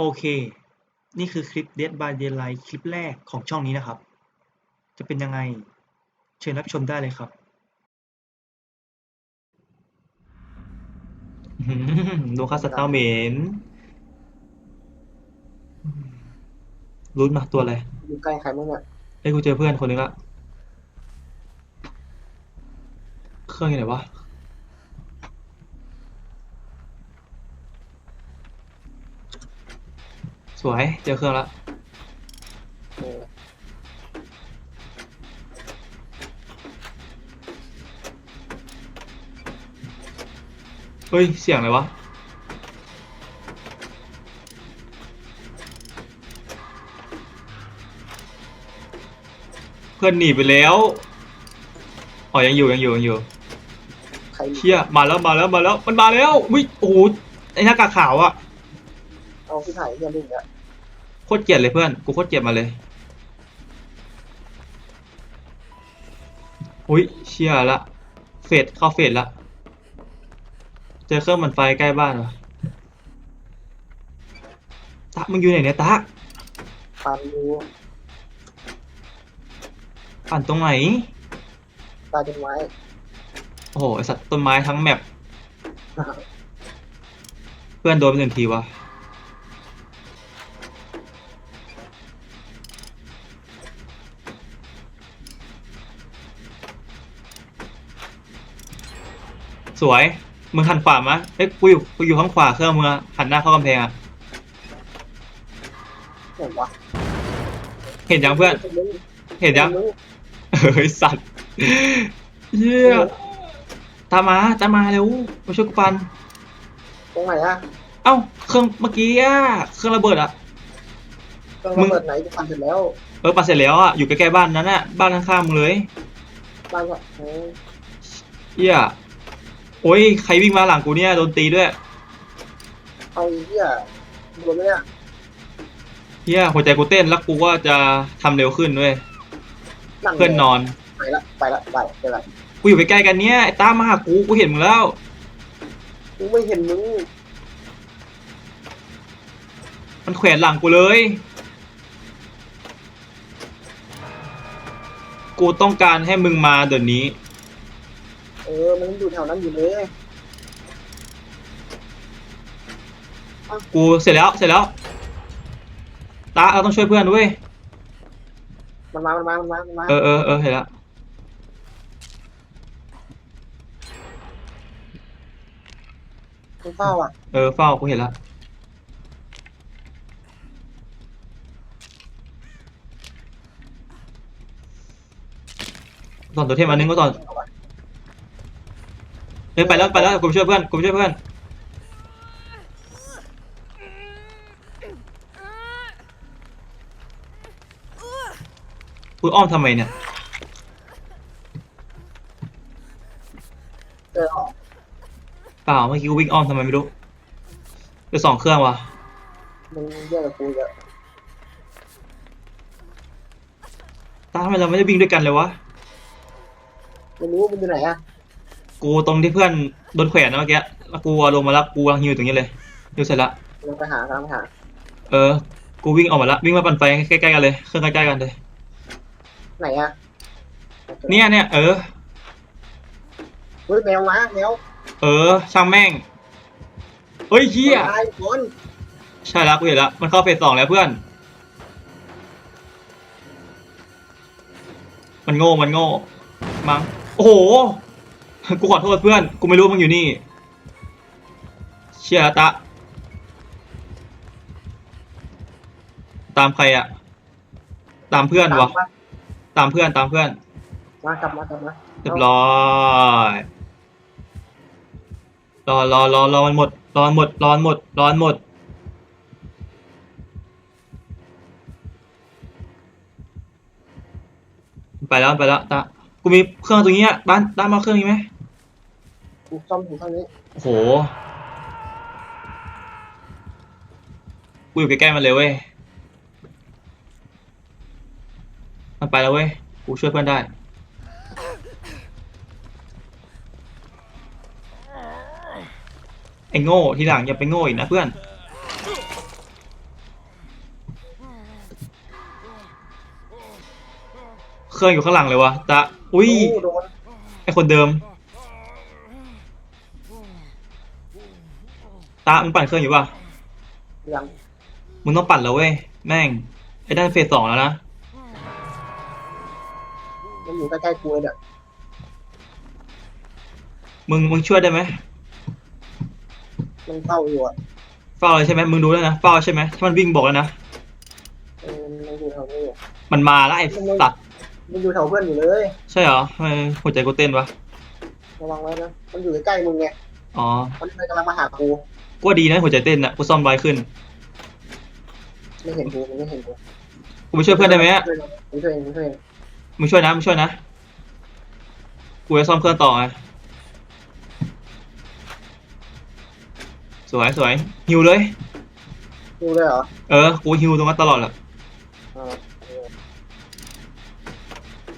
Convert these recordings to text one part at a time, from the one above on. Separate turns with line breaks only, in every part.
โอเค นี่คือคลิป Dead by Daylight คลิปแรกของช่องนี้นะครับ จะเป็นยังไง เชิญรับชมได้เลยครับอื้อหือดูค่าสตาร์เมนรุ้นมาตัวอะไร
อยู่ใกล้ใครบ้างเนี่ย
เอ้ยกูเจอเพื่อนคนนึงละ เครื่องอยู่ไหนวะ สวย เจอเครื่องละ
เออ
เฮ้ย เสียงอะไรวะ เพื่อนหนีไปแล้ว อ๋อ ยังอยู่ ยังอยู่ ยังอยู่
ใคร
เชี่ยมาแล้ว มาแล้ว มาแล้ว มันมาแล้ววิโอ้โหไอ้หน้ากากขาวอะ
เอาที่ถ่ายเฮียลิงอะ
โคตรเกลียดเลยเพื่อน กูโคตรเกลียดมาเลย อุ้ยเชี่ยละ เฟดเข้าเฟดละ เจอเครื่องมันไฟใกล้บ้านวะตะมึงอยู่ไหนเนี่ยตะ
ปานดู
ปั่นตรงไหน
ตาจนไว้
โอ้โหไอสัตว์ต้นไม้ทั้งแมปเพื่อนโดนไปหนึ่งทีวะ สวย มึงหันขวามะเอ้ยกูอยู่กูอยู่ข้างขวาเครื่องมึงอะหันหน้าเข้ากำแพงอะ
เห็นวะ
เห็นยังเพื่อน เห็นยัง เฮ้ยสัตว์เยี่ยตามมาตามมาเร็วมาช่วยกูปัน
ตรงไหนอะ
เอ้าเครื่องเมื่อกี้อะเครื่องระเบิดอะ
เครื่อง
มึ
ระ
ง
เบิดไหนกูปันเสร็จแล้ว
เออปันเสร็จแล้วอะอยู่ใกล้ๆบ้านนั้นอะบ้านข้างๆมึงเลย
บ้านก็เออ
เหี้ย โอ้ยใครวิ่งมาหลังกูเนี่ยโดนตีด้วย
เอาไอ้เฮียโดนไหมเนี่ย
เหี้ยหัวใจกูเต้นแล้วกูก็จะทำเร็วขึ้นด้วย
นั่ง
เพื่อนนอน
ไปละไปละไปไปละ
กูอยู่ใกล้ๆกันเนี่ยไอ้ตามมาหากูกูเห็นมึงแล้ว
กูไม่เห็นมึง
มันแขวนหลังกูเลย กูต้องการให้มึงมาเดี๋ยวนี้
เออ มันอยู่แถวนั้นอยู่เลย
กูเสร็จแล้วเสร็จแล้วตาเราต้องช่วยเพื่อนด้วย
มันมา มันมา มันมา มันมา
เออเออเออเห็นแล้ว
มันเฝ้าอะ
เออเฝ้ากูเห็นแล้วตอนตัวเทพอันนึงก็ตอน เดินไปแล้วไปแล้วกูไปช่วยเพื่อนกูไปช่วยเพื่อนกูอ้อมทำไมเนี่ย
เจอออก
เปล่าเมื่อกี้กูวิ่งอ้อมทำไมไม่รู้เดี๋ยวสองเครื่องวะ
มึงเยอะกับกูเยอะ
ตาทำไมเราไม่ได้วิ่งด้วยกันเลยวะ
ไม่รู้มันอยู่ไหนอะ
กูตรงที่เพื่อนโดนแขวนนะเมื่อกี้แล้วกูลงมาแล้วกูกำลังฮิวตรงนี้เลยฮิวเสร็จละ
ลงไปหากำลังไปหา
เออ กูวิ่งออกมาละวิ่งมาปั่นไฟใกล้ๆกันเลยเครื่องใกล้ๆกันเลย
ไหนอะ
เนี่ยเนี่ยเออ
เฮ้ยแมวมาแมว
เออ ช่างแม่งเฮ้ยเฮีย
ตายคน
ใช่แล้วกูเห็นแล้วมันเข้าเฟสสองแล้วเพื่อน มันโง่มันโง่มั้งโอ้โห กูขอโทษเพื่อน กูไม่รู้ว่ามึงอยู่นี่ เชี่ยละตะ ตามใครอะตามเพื่อนวะ
ตามมา
ตามเพื่อนตามเพื่อน
มากลับมากลับมา
เรียบร้อยรอรอรอรอมันหมด รอมันหมด รอมันหมด รอมันหมด ไปแล้วไปแล้วตากูมีเครื่องตรงนี้อะบ้านด้านมาเครื่องนี้ไหม
กูซ่อมถึงตอนนี้
โหกูอยู่ใกล้ๆมันเลยเว้ย มันไปแล้วเว้ย กูช่วยเพื่อนได้ ไอ้โง่ทีหลังอย่าไปโง่อีกนะเพื่อน เครื่องอยู่ข้างหลังเลยวะตะอุ้ย
โอ้
ไอคนเดิม ตามึงปั่นเครื่องอยู่ป่ะ
ยัง
มึงต้องปั่นแล้วเว้ยแม่งไอ้ด้านเฟสสองแล้วนะ
มันอยู่ใกล้ๆกูเลยเนี่ย
มึงมึงช่วยได้ไหม
มันเข้าอยู่อะ
เฝ้าเลยใช่ไหมมึงดูแล้วนะเฝ้าใช่ไหมถ้ามันวิ่งบอกแล้วนะ
เออมันอยู่แถวนี้อยู่
มันมาแล้วไอ้สัตว์
มันอยู่แถวเพื่อนอยู่เลย
ใช่เหรอทำไมหัวใจกูเต้นวะ
ระวังไว้นะมันอยู่ใกล้ๆมึงไง
อ๋อ
มันเลยกำลังมาหากู
กูว่าดีนะหัวใจเต้นอะกูซ่อมไวขึ้น
ไม่เห็นกูมันไม่เห็นกู
กูไปช่วยเพื่อนได้ไหมอะ
กูช่วยเองกูช่วยเอง
มึงช่วยนะมึงช่วยนะกูจะซ่อมเครื่องต่อไงสวยสวยฮิวเลย
กูเลยเหรอ
เออกูฮิวตรงนั้นตลอดแหละ
อ่าเออ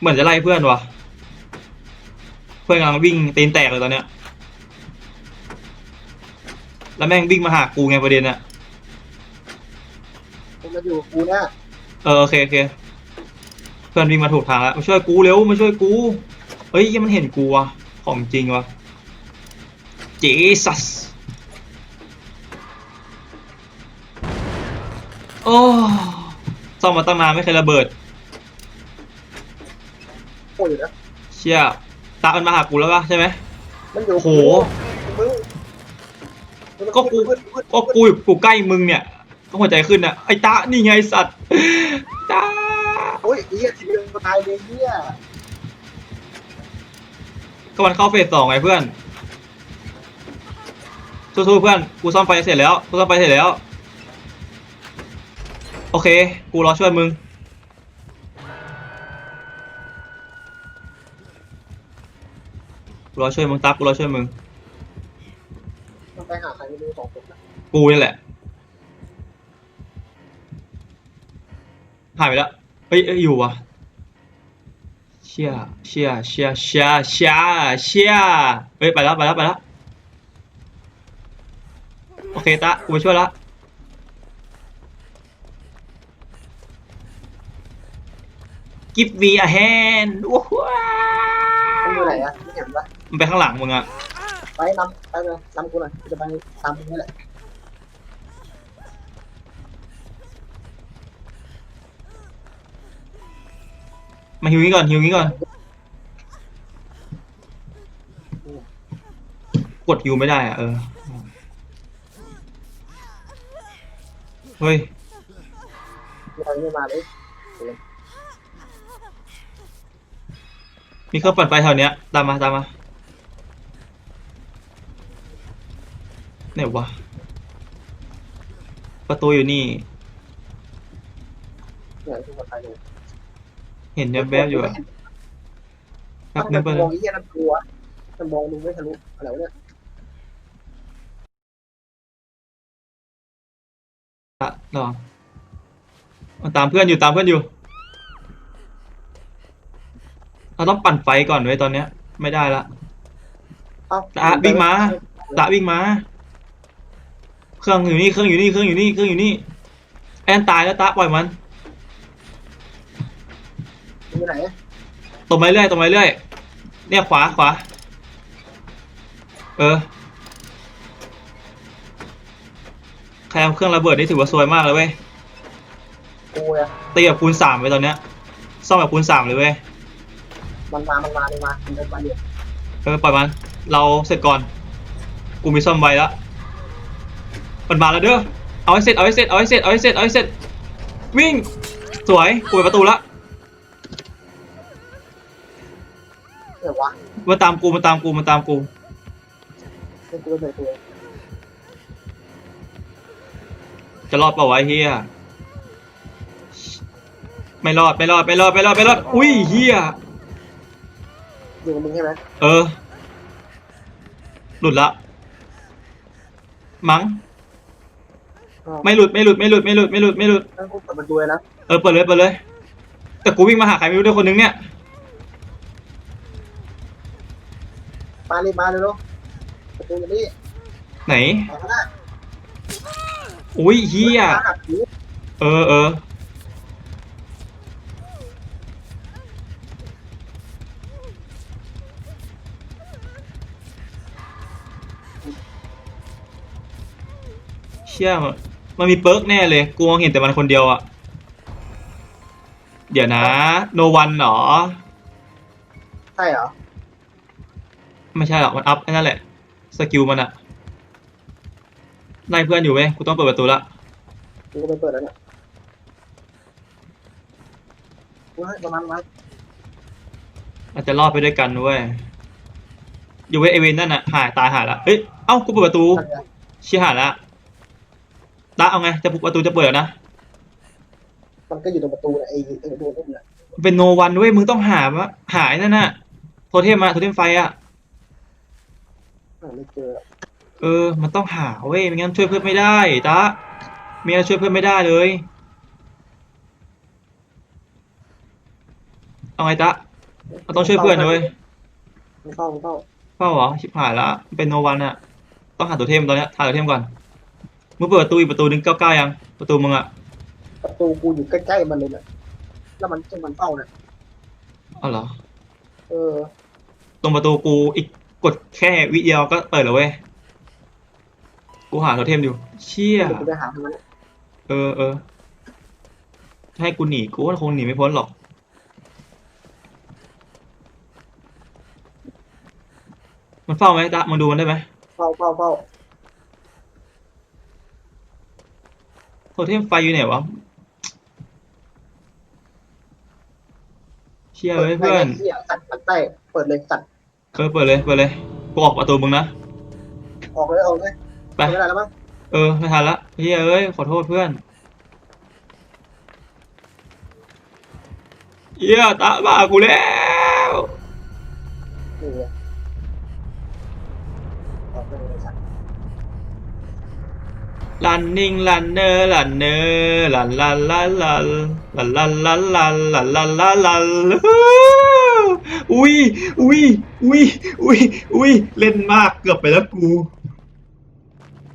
เหมือนจะไล่เพื่อนวะเพื่อนกำลังวิ่งตีนแตกเลยตอนเนี้ย แล้วแม่งวิ่งมาหากูไงประเด็นอะ
มันมาอยู่กับกูเนี่ย
เออโอเคโอเคเพื่อนวิ่งมาถูกทางแล้วมาช่วยกูเร็วมาช่วยกูเฮ้ยยังมันเห็นกูวะของจริงวะเจสัสโอ้ซ่อมมาตั้งนานไม่เคยระเบิด
โอ้ยอยู่นะ
เชี่ยตามันมาหากูแล้วปะใช่ไหม
มันอยู่
โห
มึง
ก็กูก็กูอยู่กูใกล้มึงเนี่ยก็หัวใจขึ้นอะไอ้ตานี่ไงไอ้สัตว์ตา
โอ้ยไอ้เหี้ยทีเดียวตายเลยเหี้ย
ก็มันเข้าเฟสสองไงเพื่อนสู้ๆเพื่อนกูซ่อมไฟเสร็จแล้วกูซ่อมไฟเสร็จแล้ว โอเค กูรอช่วยมึงกูรอช่วยมึงตับกูรอช่วยมึง
มัน ไปหาใครไม่รู้สองคนนะ
กูนี่แหละหายไปแล้วเฮ้ยเอ้ยอยู่วะเชี่ยเชี่ยเชี่ยเชี่ยเชี่ยเชี่ยเฮ้ยไปแล้วไปแล้วไปแล้วโอเคตะกูไปช่วยละ give me a hand ว้าว
มันอยู่ไหนอะไม่เห็นปะ
มันไปข้างหลังมึงอะ
ไปนำไปเลยนำกูหน่อยกูจะไป ตามมึงนี่แหละ
มาฮิวงี้ก่อนฮิวงี้ก่อน กดฮิวไม่ได้อะเออ เฮ้ย
กูไปไม่มาเลย
มีเครื่องปั่นไฟแถวเนี้ย ตามมาตามมา ไหนวะ ประตูอยู่นี่
เหนื่อยกูจะไปเลย
เห็นแวบๆอยู่อะแป๊บนึงไป
มัน
เล
มอง
ย
ไอ้เหี้ยนั่นกลัวมันมองมึงไม่ทะลุอะไรวะเนี่ย
อะรอมันตามเพื่อนอยู่ตามเพื่อนอยู่ เราต้องปั่นไฟก่อนไว้ยตอนเนี้ย ไม่ได้ละ
เอ้า
ตะวิ่งมา ตะวิ่งมา เครื่องอยู่นี่เครื่องอยู่นี่เครื่องอยู่นี่เครื่องอยู่นี่แอนตายแล้วตะปล่อยมัน
มึงอยู่ไหน
ตรงไปเรื่อยตรงไปเรื่อยเนี่ยขวาขวาเออใครเอาเครื่องระเบิดนี่ถือว่าซวยมากเลยเว้ย
กูอะ
ตีแบบคูณสามไปตอนเนี้ยซ่อมแบบคูณสามเลยเว้ย
มันมามันมามันมามันเดินมาอยู่
เออปล่อยมันเราเสร็จก่อน กูมีซ่อมไวแล้ว มันมาแล้วเด้อเอาให้เสร็จเอาให้เสร็จเอาให้เสร็จเอาให้เสร็จเอาให้เสร็จวิ่งสวยกูเปิดประตูละ
เดี๋ยววะ
มาตามกูมาตามกูมาตามกู
เป็นกูเป็นตัว
จะรอดเปล่าวะไอ้เฮียไม่รอดไม่รอดไม่รอดไม่รอดไม่รอดอุ้ยเฮีย
อยู่กับมึงใช่ไหม
เออ หลุดละ มั้ง
อ้าว
ไม่หลุดไม่หลุดไม่หลุดไม่หลุดไม่หลุดไม่หลุด
กูเปิดประตูเลยนะ
เออเปิดเลยเปิดเลย แต่กูวิ่งมาหาใครไม่รู้ด้วยคนนึงเนี่ย
มาเลยมาเลยลูกประตูอนี่
ไหนอุ้ยเฮียเออเออเชี่ยเหอะ มันมีเปิร์กแน่เลย กูมองเห็นแต่มันคนเดียวอะเดี๋ยวนะ โนวันเหรอ
ใช่เหรอ
ไม่ใช่หรอกมันอัพไอ้นั่นแหละ สกิลมันอะไล่เพื่อนอยู่เว้ย กูต้องเปิดประตูละ
กูก็ไปเปิดแล้วเนี่ยว้ายประมาณนั้น
อาจจะรอดไปด้วยกันเว้ย อยู่เว้ยไอเวนนั่นอะหายตายหายละ เฮ้ย เอ้า กูเปิดประตู
นั่นไง
เชี่ยหายละ ตาเอาไงจะประตูจะเปิดแล้วนะ
มันก็อยู่ตรงประตูเนี่ยไอ้ไอ้ประตูนั่นแหละ
เป็นโนวันเว้ยมึงต้องหาวะหายนั่นน่ะโทเทมมาโทเทมไฟอะ
หาไม่เจอ
เออ มันต้องหาเว้ยไม่งั้นช่วยเพื่อนไม่ได้ตาไม่งั้นช่วยเพื่อนไม่ได้เลย เอาไงตาเราต้องช่วยเพื่อนนะเว้ย
ไม่เข้าไม่เข้า
เปล่าเหรอชิบหายละเป็นโนวันอะต้องหาตัวเทมตอนเนี้ยหาตัวเทมก่อน มึงเปิดประตูอีกประตูนึงเก้าเก้ายัง ประตูมึงอะ
ประตูกูอยู่ใกล้ๆมันเลยเนี่ยแล้วมันจะมันเฝ้าเนี่ย
อ๋อเหรอ
เออ
ตรงประตูกูอีกกดแค่วิเดียวก็เปิดแล้วเว้ย กูหาตัวเทมอยู่ เชี่ย
เดี๋ยวกูไปหามัน
เออเออถ้าให้กูหนีกูก็คงหนีไม่พ้นหรอก มันเฝ้าไหมตะมึงดูมันได้ไหม
เฝ้าเฝ้าเฝ้า
โทเทมไฟอยู่ไหนวะเชี่ยเว้ยเพื่อน
เหี้ยสัตว์สัตว์ใต้เปิดเลยสัตว์
เออเปิดเลยเปิดเลยกูออกประตูมึงนะ
ออกเลยออกเลย
ไป
ไม่ได้แล้วมั้ง
เออไม่ทันละเฮ้ยเอ้ยขอโทษเพื่อนเหี้ยตาบ้ากูแล้ว
นี่ไงออกเลยสัตว์
ลันนิ่งลันเนอร์ลันเนอร์ลันลันลันลันลันลันลันลันลันลันลันลันอุ้ยอุ้ยอุ้ยอุ้ยอุ้ยเล่นมากเกือบไปแล้วกู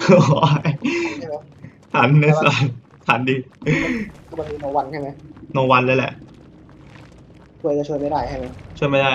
โอ้ย
ใช่ไหม
ทันนะสันทันดิ
ก็มันมีโนวันใช่ไหม
โนวันเลยแหละ
ช่วยก็ช่วยไม่ได้ใช่ไหม
ช่วยไม่ได้